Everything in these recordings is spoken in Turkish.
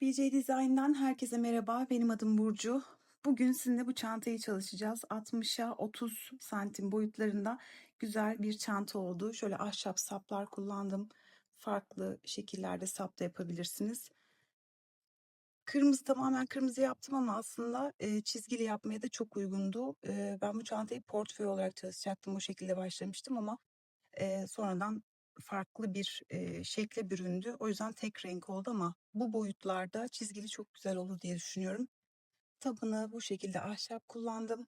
BJ Design'dan herkese merhaba. Benim adım Burcu. Bugün sizinle bu çantayı çalışacağız. 60'a 30 santim boyutlarında güzel bir çanta oldu. Şöyle ahşap saplar kullandım. Farklı şekillerde sap da yapabilirsiniz. Kırmızı tamamen kırmızı yaptım ama aslında e, çizgili yapmaya da çok uygundu. E, ben bu çantayı portföy olarak çalışacaktım. O şekilde başlamıştım ama e, sonradan farklı bir e, şekle büründü. O yüzden tek renk oldu ama bu boyutlarda çizgili çok güzel olur diye düşünüyorum. Tabanı bu şekilde ahşap kullandım.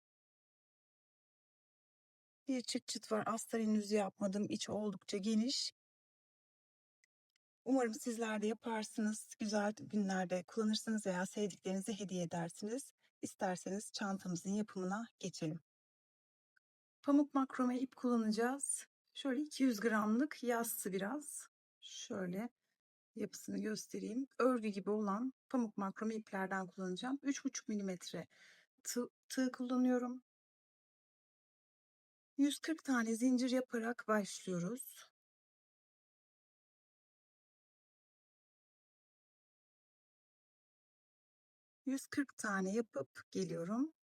Bir çıt çıt var. Astar henüz yapmadım. İç oldukça geniş. Umarım sizler de yaparsınız. Güzel günlerde kullanırsınız veya sevdiklerinize hediye edersiniz. İsterseniz çantamızın yapımına geçelim. Pamuk makrome ip kullanacağız. Şöyle 200 gramlık yassı biraz. Şöyle yapısını göstereyim. Örgü gibi olan pamuk makrome iplerden kullanacağım. 3,5 milimetre tığ, tığ kullanıyorum. 140 tane zincir yaparak başlıyoruz. ...140 tane yapıp geliyorum.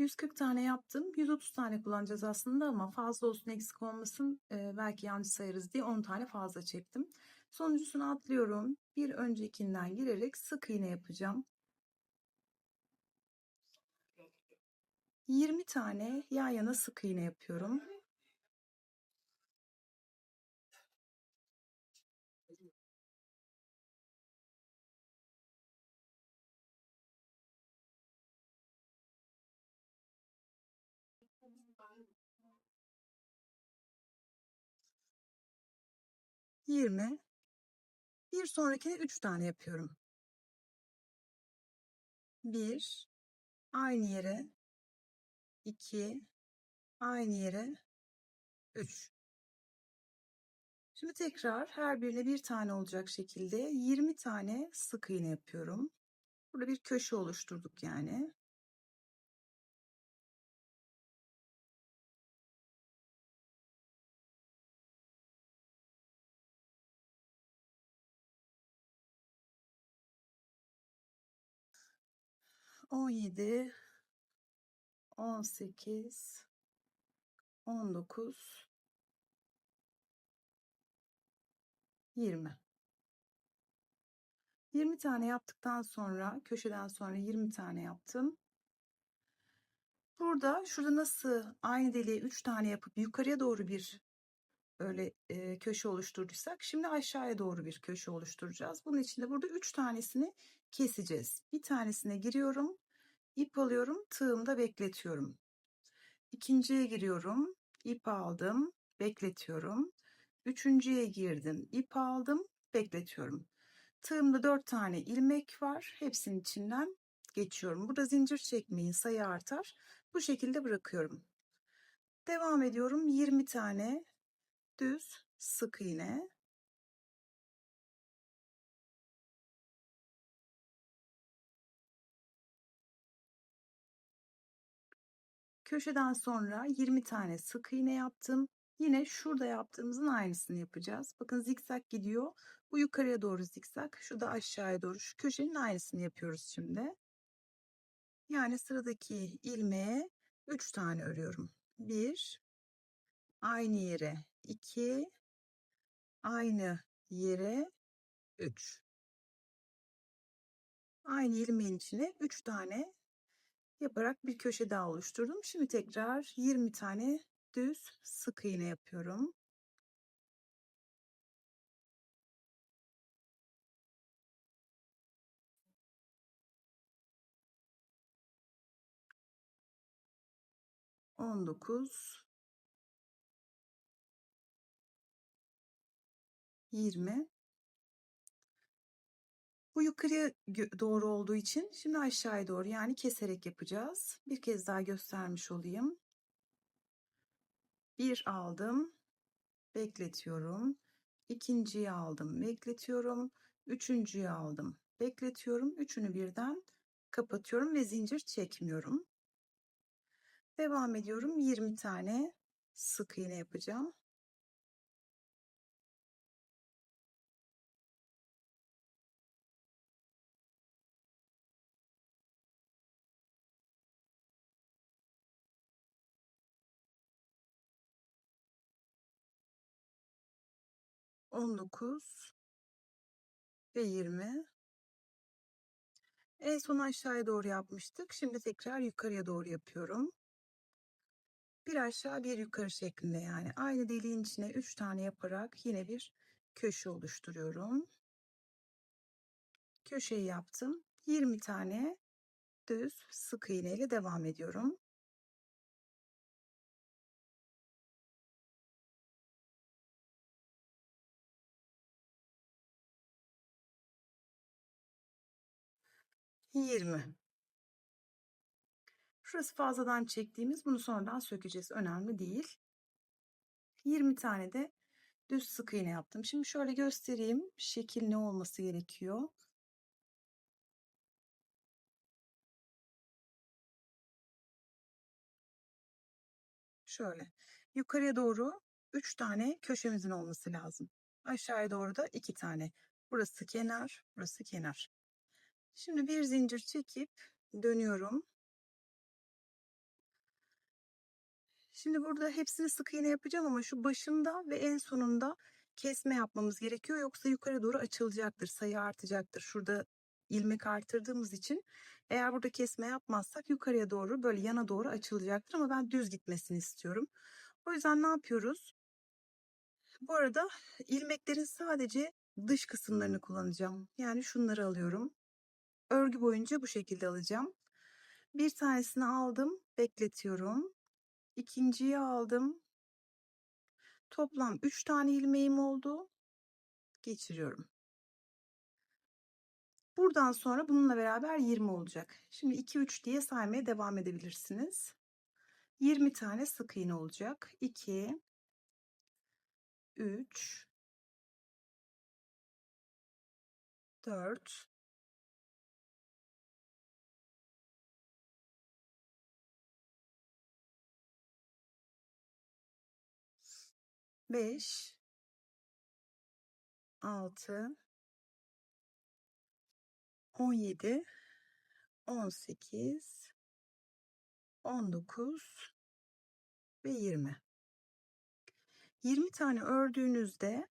140 tane yaptım. 130 tane kullanacağız aslında ama fazla olsun eksik olmasın. Ee, belki yanlış sayarız diye 10 tane fazla çektim. Sonuncusunu atlıyorum. Bir öncekinden girerek sık iğne yapacağım. 20 tane yan yana sık iğne yapıyorum. Yirmi. Bir sonrakine üç tane yapıyorum. Bir. Aynı yere. iki. Aynı yere. Üç. Şimdi tekrar her birine bir tane olacak şekilde 20 tane sık iğne yapıyorum. Burada bir köşe oluşturduk yani. On yedi, on sekiz, on dokuz, yirmi. 20 tane yaptıktan sonra köşeden sonra 20 tane yaptım. Burada şurada nasıl aynı deliğe 3 tane yapıp yukarıya doğru bir öyle e, köşe oluşturduysak şimdi aşağıya doğru bir köşe oluşturacağız. Bunun için de burada 3 tanesini keseceğiz. Bir tanesine giriyorum. ip alıyorum. Tığımda bekletiyorum. İkinciye giriyorum. ip aldım. Bekletiyorum. Üçüncüye girdim. ip aldım. Bekletiyorum. Tığımda 4 tane ilmek var. Hepsinin içinden geçiyorum. Burada zincir çekmeyin sayı artar. Bu şekilde bırakıyorum. Devam ediyorum. 20 tane düz sık iğne. Köşeden sonra 20 tane sık iğne yaptım. Yine şurada yaptığımızın aynısını yapacağız. Bakın zikzak gidiyor. Bu yukarıya doğru zikzak. Şu da aşağıya doğru. Şu köşenin aynısını yapıyoruz şimdi. Yani sıradaki ilmeğe 3 tane örüyorum. 1 aynı yere 2 aynı yere 3 aynı ilmeğin içine 3 tane yaparak bir köşe daha oluşturdum. Şimdi tekrar 20 tane düz sık iğne yapıyorum. On dokuz, yirmi. Bu yukarıya doğru olduğu için şimdi aşağıya doğru yani keserek yapacağız. Bir kez daha göstermiş olayım. Bir aldım, bekletiyorum. İkinciyi aldım, bekletiyorum. Üçüncüyü aldım, bekletiyorum. Üçünü birden kapatıyorum ve zincir çekmiyorum. Devam ediyorum. 20 tane sık iğne yapacağım. 19 ve 20. En son aşağıya doğru yapmıştık. Şimdi tekrar yukarıya doğru yapıyorum. Bir aşağı bir yukarı şeklinde yani aynı deliğin içine 3 tane yaparak yine bir köşe oluşturuyorum. Köşeyi yaptım. 20 tane düz sık iğne ile devam ediyorum. Yirmi. Şurası fazladan çektiğimiz bunu sonradan sökeceğiz. Önemli değil. 20 tane de düz sık iğne yaptım. Şimdi şöyle göstereyim. Şekil ne olması gerekiyor. Şöyle yukarıya doğru 3 tane köşemizin olması lazım. Aşağıya doğru da 2 tane. Burası kenar, burası kenar. Şimdi bir zincir çekip dönüyorum. Şimdi burada hepsini sık iğne yapacağım ama şu başında ve en sonunda kesme yapmamız gerekiyor. Yoksa yukarı doğru açılacaktır. Sayı artacaktır. Şurada ilmek artırdığımız için eğer burada kesme yapmazsak yukarıya doğru böyle yana doğru açılacaktır. Ama ben düz gitmesini istiyorum. O yüzden ne yapıyoruz? Bu arada ilmeklerin sadece dış kısımlarını kullanacağım. Yani şunları alıyorum. Örgü boyunca bu şekilde alacağım. Bir tanesini aldım, bekletiyorum. İkinciyi aldım. Toplam 3 tane ilmeğim oldu. Geçiriyorum. Buradan sonra bununla beraber 20 olacak. Şimdi 2 3 diye saymaya devam edebilirsiniz. 20 tane sık iğne olacak. 2 3 4 5 6 17 18 19 ve 20. 20 tane ördüğünüzde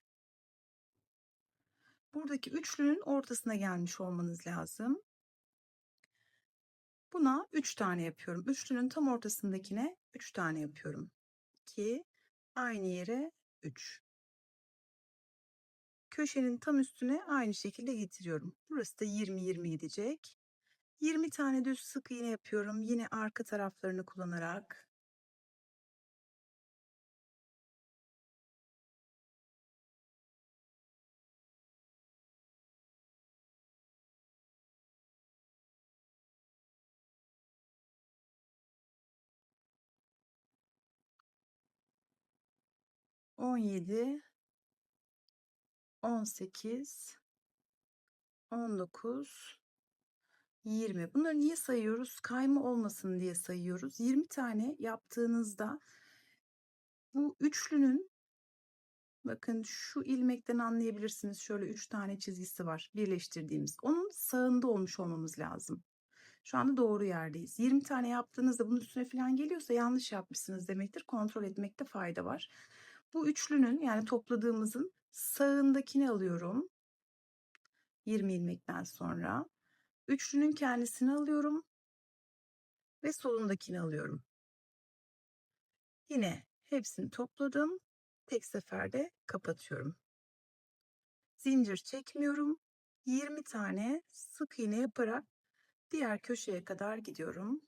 buradaki üçlünün ortasına gelmiş olmanız lazım. Buna 3 tane yapıyorum. Üçlünün tam ortasındakine 3 tane yapıyorum. 2 aynı yere 3. Köşenin tam üstüne aynı şekilde getiriyorum. Burası da 20 20 gidecek. 20 tane düz sık iğne yapıyorum. Yine arka taraflarını kullanarak. On yedi, on sekiz, on dokuz, 20. Bunları niye sayıyoruz? Kayma olmasın diye sayıyoruz. 20 tane yaptığınızda bu üçlünün bakın şu ilmekten anlayabilirsiniz. Şöyle 3 tane çizgisi var birleştirdiğimiz. Onun sağında olmuş olmamız lazım. Şu anda doğru yerdeyiz. 20 tane yaptığınızda bunun üstüne falan geliyorsa yanlış yapmışsınız demektir. Kontrol etmekte fayda var. Bu üçlünün yani topladığımızın sağındakini alıyorum. 20 ilmekten sonra. Üçlünün kendisini alıyorum ve solundakini alıyorum. Yine hepsini topladım. Tek seferde kapatıyorum. Zincir çekmiyorum. 20 tane sık iğne yaparak diğer köşeye kadar gidiyorum.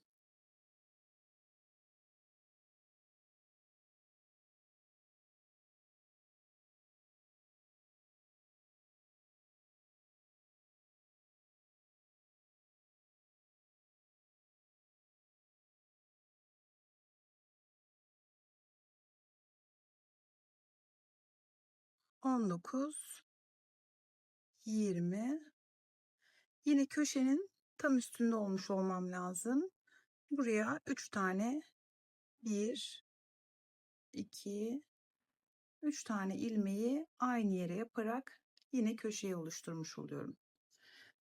On dokuz, yirmi. Yine köşenin tam üstünde olmuş olmam lazım. Buraya üç tane bir, iki, üç tane ilmeği aynı yere yaparak yine köşeyi oluşturmuş oluyorum.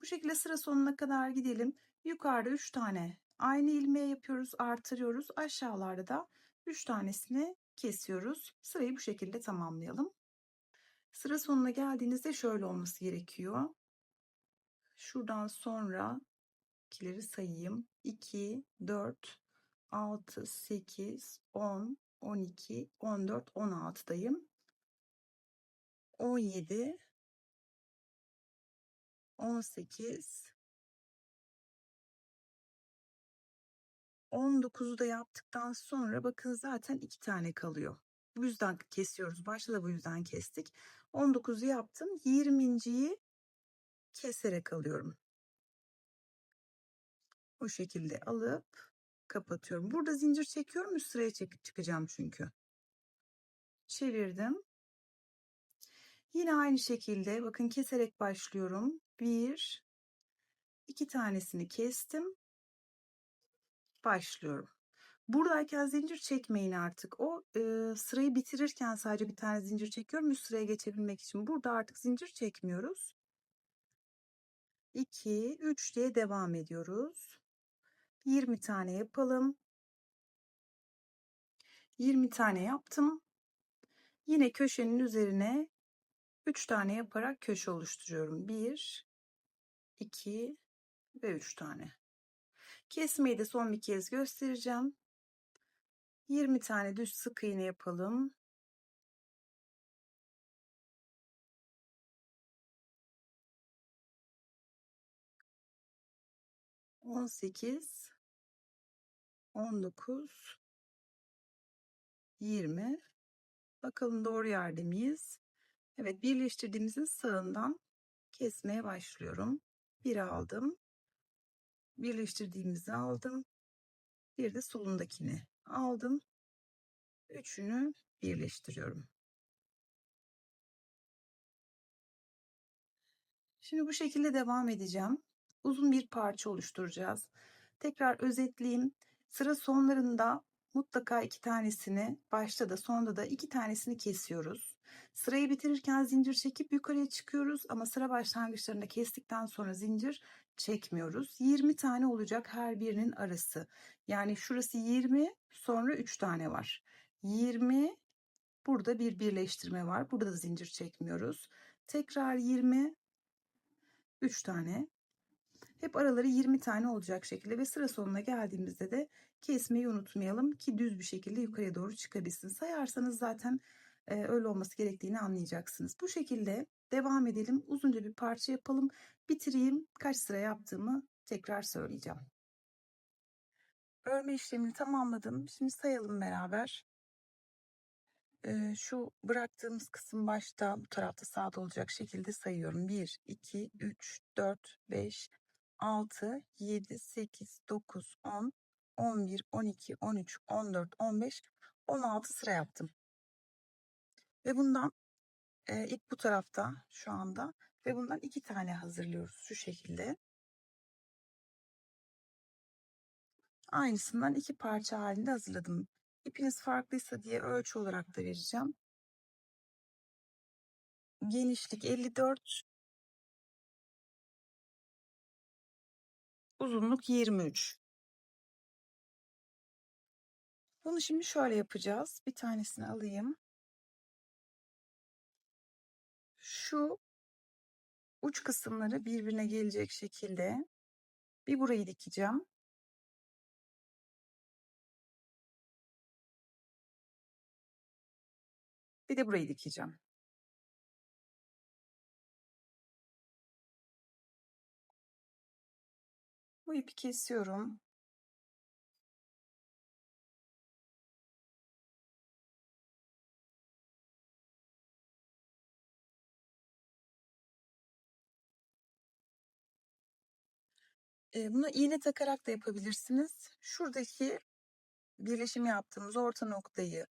Bu şekilde sıra sonuna kadar gidelim. Yukarıda 3 tane aynı ilmeği yapıyoruz, artırıyoruz. Aşağılarda da 3 tanesini kesiyoruz. Sırayı bu şekilde tamamlayalım. Sıra sonuna geldiğinizde şöyle olması gerekiyor. Şuradan sonra ikileri sayayım. 2, 4, 6, 8, 10, 12, 14, 16'dayım. 17, 18, 19'u da yaptıktan sonra bakın zaten iki tane kalıyor. Bu yüzden kesiyoruz. Başta da bu yüzden kestik. 19'u yaptım. 20.yi keserek alıyorum. Bu şekilde alıp kapatıyorum. Burada zincir çekiyorum. Üst sıraya çekip çıkacağım çünkü. Çevirdim. Yine aynı şekilde bakın keserek başlıyorum. Bir, iki tanesini kestim. Başlıyorum. Buradayken zincir çekmeyin artık. O e, sırayı bitirirken sadece bir tane zincir çekiyorum. Üst sıraya geçebilmek için. Burada artık zincir çekmiyoruz. 2, 3 diye devam ediyoruz. 20 tane yapalım. 20 tane yaptım. Yine köşenin üzerine 3 tane yaparak köşe oluşturuyorum. 1, 2 ve 3 tane. Kesmeyi de son bir kez göstereceğim. 20 tane düz sık iğne yapalım. On sekiz, on dokuz, yirmi. Bakalım doğru yerde miyiz? Evet, birleştirdiğimizin sağından kesmeye başlıyorum. Bir aldım. Birleştirdiğimizi aldım. Bir de solundakini aldım. Üçünü birleştiriyorum. Şimdi bu şekilde devam edeceğim. Uzun bir parça oluşturacağız. Tekrar özetleyeyim. Sıra sonlarında mutlaka iki tanesini, başta da sonda da iki tanesini kesiyoruz. Sırayı bitirirken zincir çekip yukarıya çıkıyoruz ama sıra başlangıçlarında kestikten sonra zincir çekmiyoruz. 20 tane olacak her birinin arası. Yani şurası 20, sonra 3 tane var. 20 burada bir birleştirme var. Burada da zincir çekmiyoruz. Tekrar 20 3 tane. Hep araları 20 tane olacak şekilde ve sıra sonuna geldiğimizde de kesmeyi unutmayalım ki düz bir şekilde yukarıya doğru çıkabilsin. Sayarsanız zaten öyle olması gerektiğini anlayacaksınız. Bu şekilde devam edelim. Uzunca bir parça yapalım. Bitireyim. Kaç sıra yaptığımı tekrar söyleyeceğim. Örme işlemini tamamladım. Şimdi sayalım beraber. Ee, şu bıraktığımız kısım başta bu tarafta sağda olacak şekilde sayıyorum. 1, 2, 3, 4, 5, 6, 7, 8, 9, 10, 11, 12, 13, 14, 15, 16 sıra yaptım. Ve bundan e, ip bu tarafta şu anda ve bundan iki tane hazırlıyoruz şu şekilde. Aynısından iki parça halinde hazırladım. İpiniz farklıysa diye ölçü olarak da vereceğim. Genişlik 54. Uzunluk 23. Bunu şimdi şöyle yapacağız. Bir tanesini alayım. Şu uç kısımları birbirine gelecek şekilde bir burayı dikeceğim. Bir de burayı dikeceğim. Bu ipi kesiyorum. Bunu iğne takarak da yapabilirsiniz. Şuradaki birleşim yaptığımız orta noktayı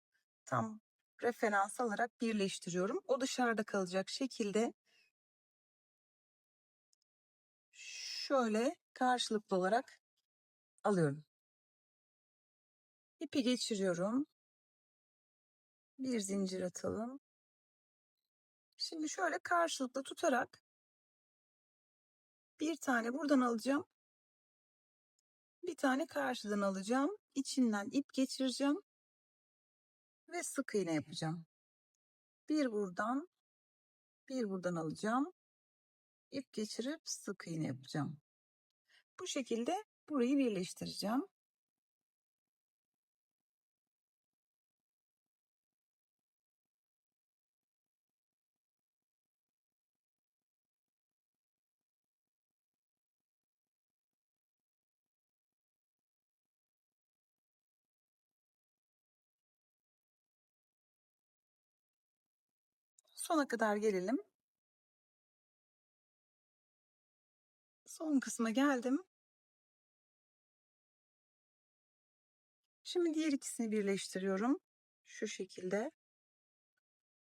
tam referans alarak birleştiriyorum. O dışarıda kalacak şekilde şöyle karşılıklı olarak alıyorum. İpi geçiriyorum. Bir zincir atalım. Şimdi şöyle karşılıklı tutarak bir tane buradan alacağım. Bir tane karşıdan alacağım. İçinden ip geçireceğim. Ve sık iğne yapacağım. Bir buradan Bir buradan alacağım. İp geçirip sık iğne yapacağım. Bu şekilde burayı birleştireceğim. Sona kadar gelelim. Son kısma geldim. Şimdi diğer ikisini birleştiriyorum. Şu şekilde.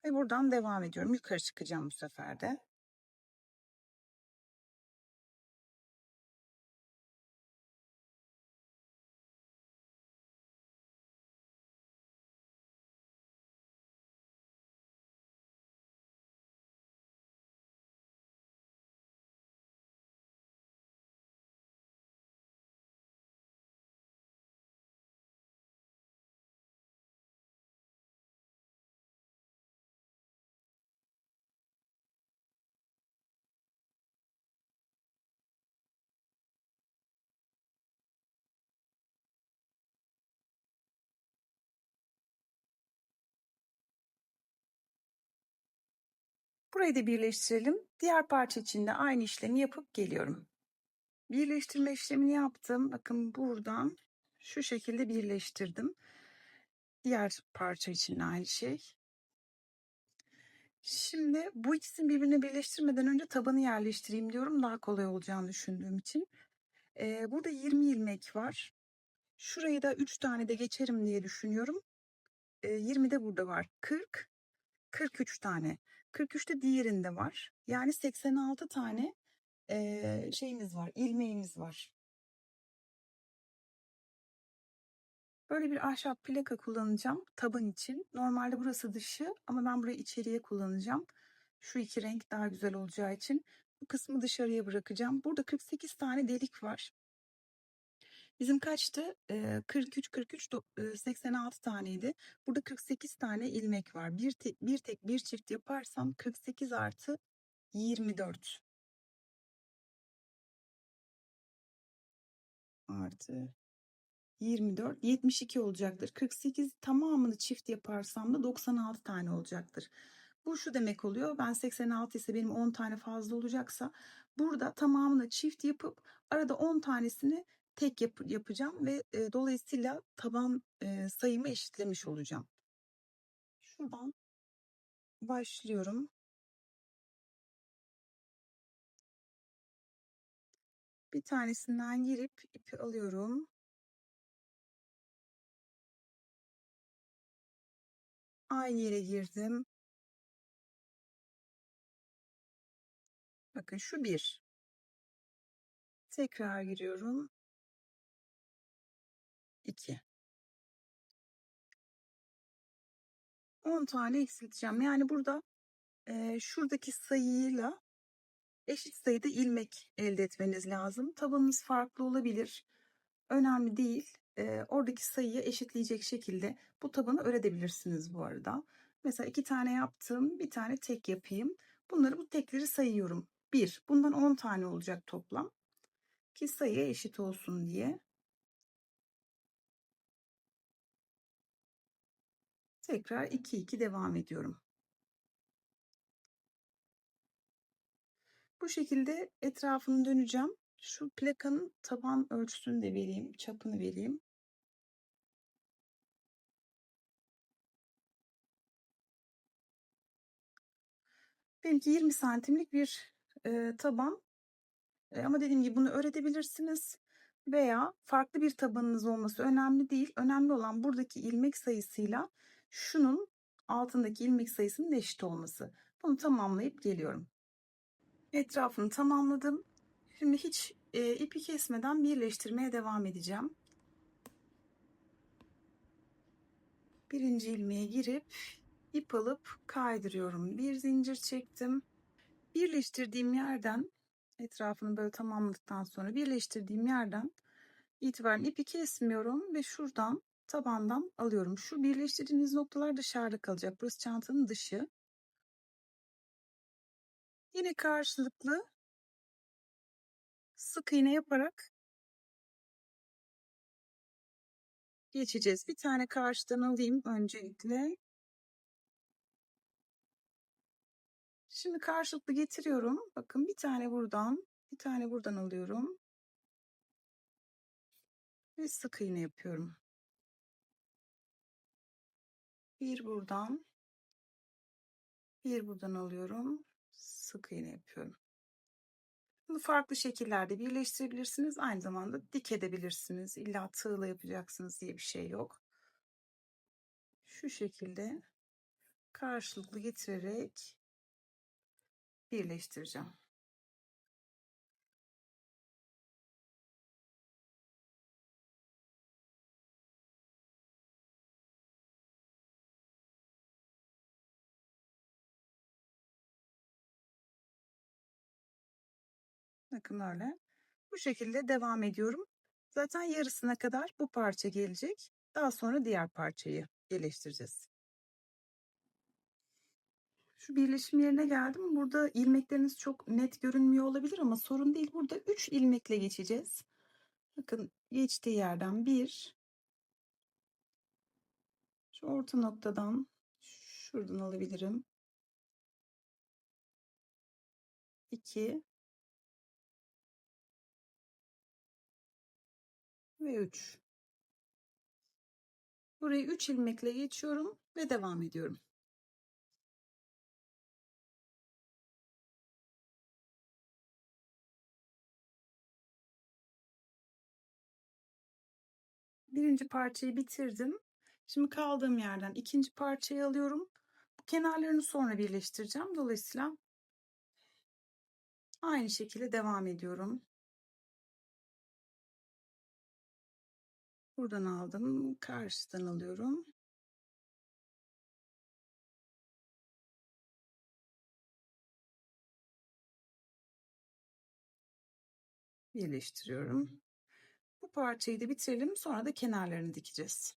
Ve buradan devam ediyorum. Yukarı çıkacağım bu sefer de. Burayı da birleştirelim. Diğer parça için de aynı işlemi yapıp geliyorum. Birleştirme işlemini yaptım. Bakın buradan şu şekilde birleştirdim. Diğer parça için de aynı şey. Şimdi bu ikisini birbirine birleştirmeden önce tabanı yerleştireyim diyorum. Daha kolay olacağını düşündüğüm için. Ee, burada 20 ilmek var. Şurayı da 3 tane de geçerim diye düşünüyorum. Ee, 20 de burada var. 40, 43 tane. 43 de diğerinde var. Yani 86 tane e, şeyimiz var, ilmeğimiz var. Böyle bir ahşap plaka kullanacağım taban için. Normalde burası dışı ama ben burayı içeriye kullanacağım. Şu iki renk daha güzel olacağı için bu kısmı dışarıya bırakacağım. Burada 48 tane delik var. Bizim kaçtı? Ee, 43, 43, 86 taneydi. Burada 48 tane ilmek var. Bir, te, bir tek bir çift yaparsam 48 artı 24. Artı 24, 72 olacaktır. 48 tamamını çift yaparsam da 96 tane olacaktır. Bu şu demek oluyor. Ben 86 ise benim 10 tane fazla olacaksa burada tamamını çift yapıp arada 10 tanesini tek yap yapacağım ve e, dolayısıyla taban e, sayımı eşitlemiş olacağım. Şuradan başlıyorum. Bir tanesinden girip ipi alıyorum. Aynı yere girdim. Bakın şu bir. Tekrar giriyorum. 2. 10 tane eksilteceğim. Yani burada e, şuradaki sayıyla eşit sayıda ilmek elde etmeniz lazım. Tabanınız farklı olabilir. Önemli değil. E, oradaki sayıyı eşitleyecek şekilde bu tabanı örebilirsiniz bu arada. Mesela iki tane yaptım. Bir tane tek yapayım. Bunları bu tekleri sayıyorum. 1. Bundan 10 tane olacak toplam. Ki sayı eşit olsun diye. Tekrar 2 2 devam ediyorum. Bu şekilde etrafını döneceğim. Şu plakanın taban ölçüsünü de vereyim, çapını vereyim. Benimki 20 santimlik bir e, taban. E, ama dediğim gibi bunu öğretebilirsiniz. Veya farklı bir tabanınız olması önemli değil. Önemli olan buradaki ilmek sayısıyla şunun altındaki ilmek sayısının eşit olması. Bunu tamamlayıp geliyorum. Etrafını tamamladım. Şimdi hiç e, ipi kesmeden birleştirmeye devam edeceğim. Birinci ilmeğe girip ip alıp kaydırıyorum. Bir zincir çektim. Birleştirdiğim yerden etrafını böyle tamamladıktan sonra birleştirdiğim yerden itibaren ipi kesmiyorum ve şuradan tabandan alıyorum. Şu birleştirdiğiniz noktalar dışarıda kalacak. Burası çantanın dışı. Yine karşılıklı sık iğne yaparak geçeceğiz. Bir tane karşıdan alayım öncelikle. Şimdi karşılıklı getiriyorum. Bakın bir tane buradan, bir tane buradan alıyorum. Ve sık iğne yapıyorum. Bir buradan, bir buradan alıyorum. Sık iğne yapıyorum. Bunu farklı şekillerde birleştirebilirsiniz. Aynı zamanda dik edebilirsiniz. İlla tığla yapacaksınız diye bir şey yok. Şu şekilde karşılıklı getirerek birleştireceğim. Bakın. Bu şekilde devam ediyorum. Zaten yarısına kadar bu parça gelecek. Daha sonra diğer parçayı birleştireceğiz. Şu birleşim yerine geldim. Burada ilmekleriniz çok net görünmüyor olabilir ama sorun değil. Burada 3 ilmekle geçeceğiz. Bakın geçtiği yerden bir. Şu orta noktadan şuradan alabilirim. 2 ve 3. Burayı 3 ilmekle geçiyorum ve devam ediyorum. Birinci parçayı bitirdim. Şimdi kaldığım yerden ikinci parçayı alıyorum. Bu kenarlarını sonra birleştireceğim. Dolayısıyla aynı şekilde devam ediyorum. Buradan aldım. Karşıdan alıyorum. Birleştiriyorum. Bu parçayı da bitirelim. Sonra da kenarlarını dikeceğiz.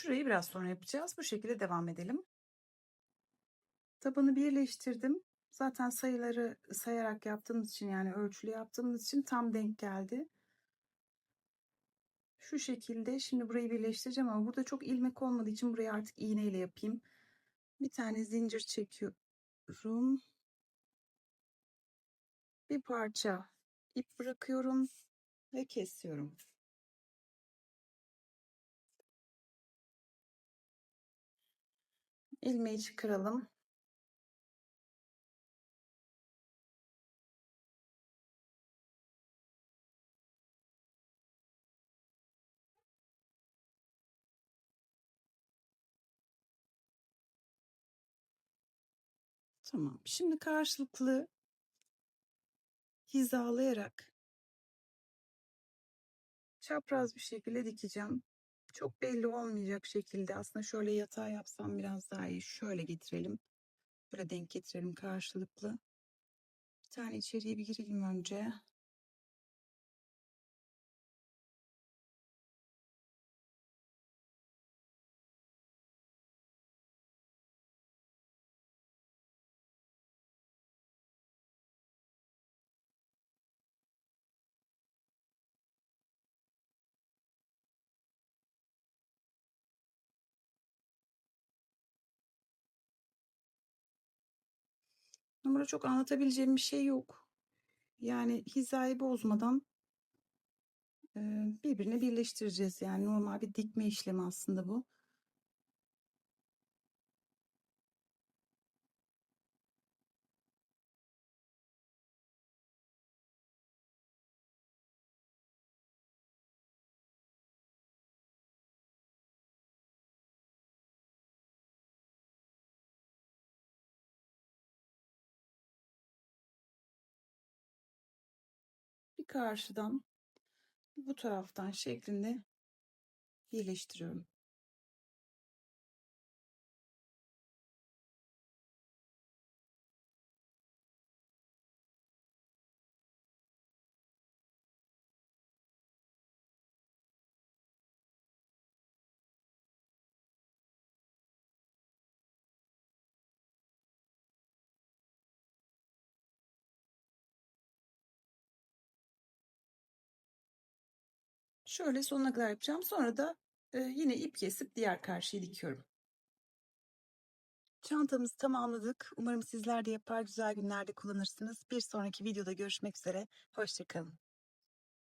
Şurayı biraz sonra yapacağız. Bu şekilde devam edelim. Tabanı birleştirdim. Zaten sayıları sayarak yaptığımız için yani ölçülü yaptığımız için tam denk geldi. Şu şekilde şimdi burayı birleştireceğim ama burada çok ilmek olmadığı için burayı artık iğneyle yapayım. Bir tane zincir çekiyorum. Bir parça ip bırakıyorum ve kesiyorum. İlmeği çıkaralım. Tamam. Şimdi karşılıklı hizalayarak çapraz bir şekilde dikeceğim. Çok belli olmayacak şekilde aslında şöyle yatağa yapsam biraz daha iyi. Şöyle getirelim. Böyle denk getirelim karşılıklı. Bir tane içeriye bir girelim önce. Burada çok anlatabileceğim bir şey yok. Yani hizayı bozmadan birbirine birleştireceğiz. Yani normal bir dikme işlemi aslında bu. Karşıdan bu taraftan şeklinde birleştiriyorum. Şöyle sonuna kadar yapacağım. Sonra da e, yine ip kesip diğer karşıyı dikiyorum. Çantamızı tamamladık. Umarım sizler de yapar güzel günlerde kullanırsınız. Bir sonraki videoda görüşmek üzere. Hoşçakalın.